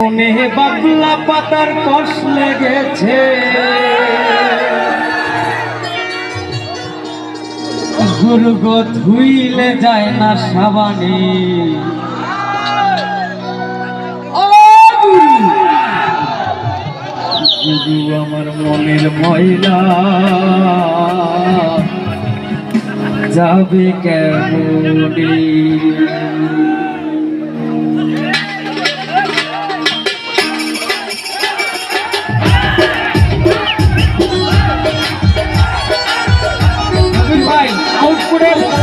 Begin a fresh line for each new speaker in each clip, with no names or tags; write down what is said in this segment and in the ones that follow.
মনে বাবলা পাতার কষ লেগেছে। গুরুগ ধুইলে যায় না সাবানে! গুরু! আমার মনের ময়লা যাবে কেমনে?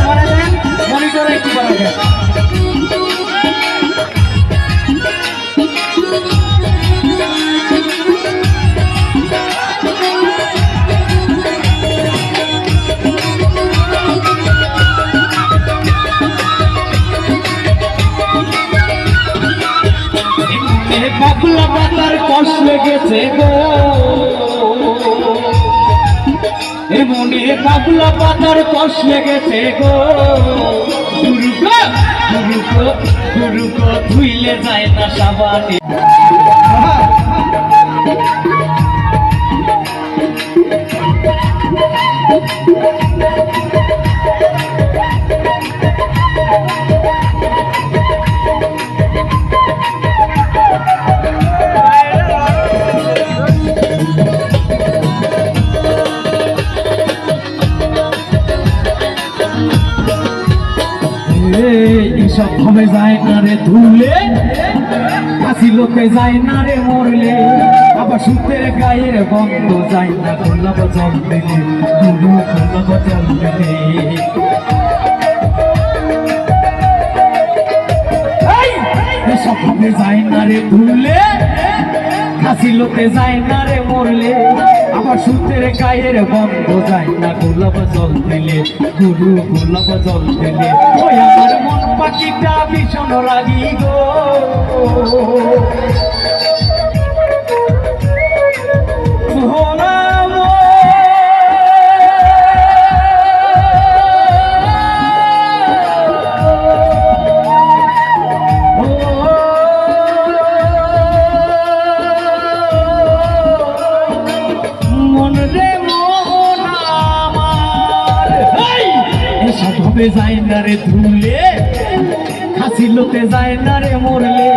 মারা দেন মনিটরে কি করা যায় বাবলা পাতার কষ লেগেছে গো। এ মনে বাবলা পাতার কষে গেছে গো। দুর্গ দুর্গ দুর্গ ধুইলে যায় না সাবানে। এইসব ভাবে যায় না রে ধুলে। হাসি লোকে যায় না রে মরলে, আবার সুতের গায়ের বন্ধ যায় না গোলাপ জল দিলে গোলাপ জল দিলে যায় না রে ধুলে হাসি লোকে যায় না রে মরলে আবার সূত্রের গায়ের বন্ধ যায় না, গোলাপ জল দিলে গুরু গোলাপ জল দিলে ওই আমার মন পাখিটা ভীষণ রাগি। রে মন আমার! এসব হবে যায় না রে ধুলে। হাসি লোকে যায় না রে মরলে।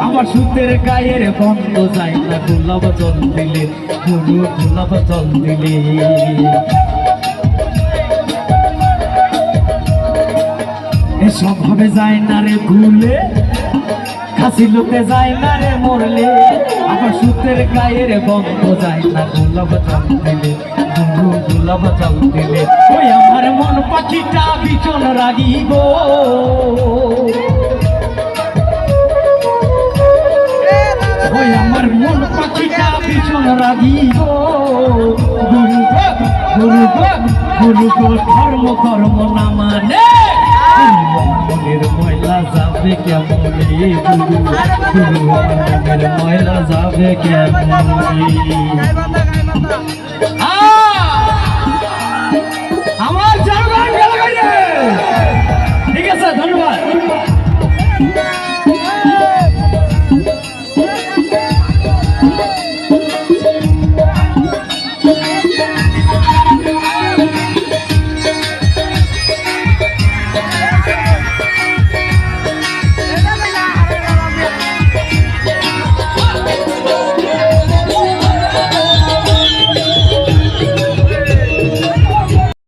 আমার সুতের গায়ের বন্ধ যায় না, গোলাপ জল দিলে। গোলাপ জল দিলে। এসব হবে যায় না রে ভুলে খাসি লোকে যায় না রে মরলে। আবার সুতের গায়ের বন্ধ যায় না গোলাপ জল দিলে গোলাপ জল দিলে ওই আমার মন পাখিটা ভীষণ রাগি গো। ওই আমার মন পাখিটা ভীষণ রাগি গো। গুরু গুরু গুরু ধর্ম কর্ম না মানে মনের ময়লা যাবে কেমন মনের ময়লা যাবে কেমন